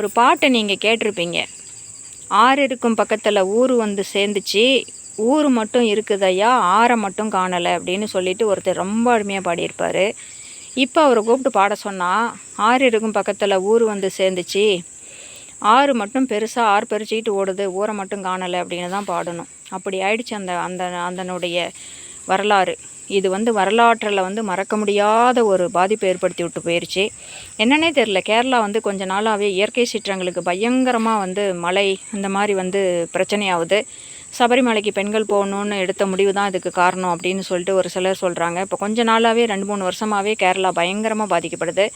ஒரு பாட்டை நீங்கள் கேட்டிருப்பீங்க. ஆறு இருக்கும் பக்கத்தில் ஊர் வந்து சேர்ந்துச்சு ஊர் மட்டும் இருக்குதையா ஆறை மட்டும் காணலை அப்படின்னு சொல்லிட்டு ஒருத்தர் ரொம்ப அருமையாக பாடியிருப்பார். இப்போ அவரை கூப்பிட்டு பாட சொன்னால் ஆறு இருக்கும் பக்கத்தில் ஊர் வந்து சேர்ந்துச்சு ஆறு மட்டும் பெருசாக ஆறு பறிச்சிக்கிட்டு ஓடுது ஊரை மட்டும் காணலை அப்படின்னு தான் பாடணும். அப்படி ஆயிடுச்சு அந்த அந்த அதனுடைய வரலாறு. இது வந்து வரலாற்றில் வந்து மறக்க முடியாத ஒரு பாதிப்பை ஏற்படுத்தி விட்டு போயிடுச்சு என்னன்னே தெரில கேரளா வந்து கொஞ்ச நாளாகவே இயற்கை சீற்றங்களுக்கு பயங்கரமாக வந்து மழை இந்த மாதிரி வந்து பிரச்சனையாகுது சபரிமலைக்கு பெண்கள் போகணுன்னு எடுத்த முடிவு தான் இதுக்கு காரணம் அப்படின்னு சொல்லிட்டு ஒரு சிலர் சொல்கிறாங்க இப்போ கொஞ்ச நாளாகவே ரெண்டு மூணு வருஷமாகவே கேரளா பயங்கரமாக பாதிக்கப்படுது.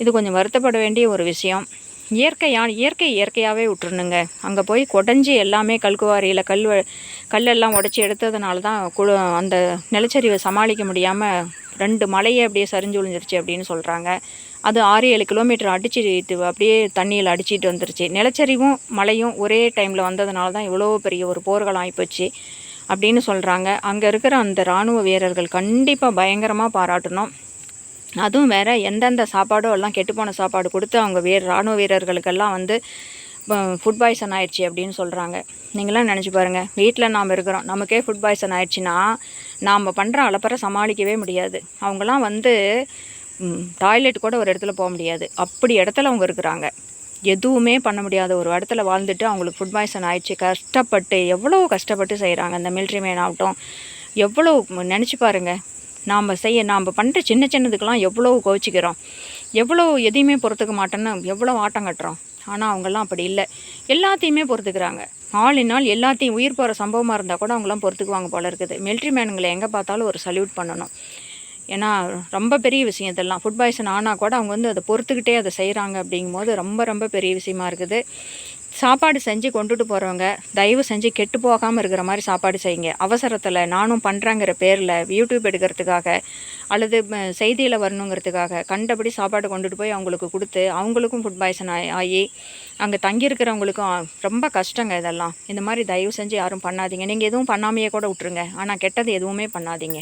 இது கொஞ்சம் வருத்தப்பட வேண்டிய ஒரு விஷயம். இயற்கையான இயற்கை இயற்கையாகவே விட்டுருணுங்க அங்கே போய் குடஞ்சி எல்லாமே கல்குவாரியில் கல் வ- கல்லெல்லாம் உடச்சி எடுத்ததுனால தான் குழு அந்த நிலச்சரிவை சமாளிக்க முடியாமல் ரெண்டு மலையே அப்படியே சரிஞ்சு விழுந்துருச்சு அப்படின்னு சொல்கிறாங்க அது ஆறு ஏழு கிலோமீட்டர் அடிச்சுட்டு அப்படியே தண்ணியில் அடிச்சிட்டு வந்துருச்சு. நிலச்சரிவும் மழையும் ஒரே டைமில் வந்ததுனால தான் இவ்வளோ பெரிய ஒரு போர்கள் ஆகிப்போச்சு அப்படின்னு சொல்கிறாங்க அங்கே இருக்கிற அந்த இராணுவ வீரர்கள் கண்டிப்பாக பயங்கரமாக பாராட்டணும். அதுவும் வேறு எந்தெந்த சாப்பாடோ எல்லாம் கெட்டுப்போன சாப்பாடு கொடுத்து அவங்க வீர இராணுவ வீரர்களுக்கெல்லாம் வந்து ஃபுட் பாய்சன் ஆயிடுச்சு அப்படின்னு சொல்கிறாங்க நீங்களாம் நினச்சி பாருங்கள் வீட்டில் நாம் இருக்கிறோம். நமக்கே ஃபுட் பாய்சன் ஆயிடுச்சுன்னா நாம் பண்ணுற அளப்பறை சமாளிக்கவே முடியாது. அவங்களாம் வந்து டாய்லெட் கூட ஒரு இடத்துல போக முடியாது. அப்படி இடத்துல அவங்க இருக்கிறாங்க. எதுவுமே பண்ண முடியாத ஒரு இடத்துல வாழ்ந்துட்டு அவங்களுக்கு ஃபுட் பாய்சன் ஆயிடுச்சு. கஷ்டப்பட்டு எவ்வளோ கஷ்டப்பட்டு செய்கிறாங்க இந்த மிலிட்ரி மேன் ஆகட்டும். எவ்வளோ நினச்சி பாருங்கள் நாம் செய்ய நாம் பண்ணுற சின்ன சின்னதுக்கெல்லாம் எவ்வளோ கோச்சிக்கிறோம் எவ்வளோ எதையுமே பொறுத்துக்க மாட்டேன்னு எவ்வளோ ஆட்டம் கட்டுறோம்? ஆனால் அவங்கெல்லாம் அப்படி இல்லை. எல்லாத்தையுமே பொறுத்துக்கிறாங்க. நாள் எல்லாத்தையும் உயிர் போகிற சம்பவமாக இருந்தால் கூட அவங்களாம் பொறுத்துக்குவாங்க போல இருக்குது. மிலிட்ரி மேனுங்களை எங்கே பார்த்தாலும் ஒரு சல்யூட் பண்ணணும். ஏன்னா ரொம்ப பெரிய விஷயம் இதெல்லாம். ஃபுட் பாய்சன் ஆனால் கூட அவங்க வந்து அதை பொறுத்துக்கிட்டே அதை செய்கிறாங்க அப்படிங்கும்போது ரொம்ப ரொம்ப பெரிய விஷயமா இருக்குது. சாப்பாடு செஞ்சு கொண்டுட்டு போகிறவங்க தயவு செஞ்சு கெட்டு போகாமல் இருக்கிற மாதிரி சாப்பாடு செய்யுங்க. அவசரத்தில் நானும் பண்ணுறேங்கிற பேரில் யூடியூப் எடுக்கிறதுக்காக அல்லது செய்தியில் வரணுங்கிறதுக்காக கண்டபடி சாப்பாடு கொண்டுட்டு போய் அவங்களுக்கு கொடுத்து அவங்களுக்கும் ஃபுட் பாய்சன் ஆகி அங்கே தங்கியிருக்கிறவங்களுக்கும் ரொம்ப கஷ்டங்க இதெல்லாம். இந்த மாதிரி தயவு செஞ்சு யாரும் பண்ணாதீங்க. நீங்கள் எதுவும் பண்ணாமையே கூட விட்ருங்க ஆனால் கெட்டது எதுவுமே பண்ணாதீங்க.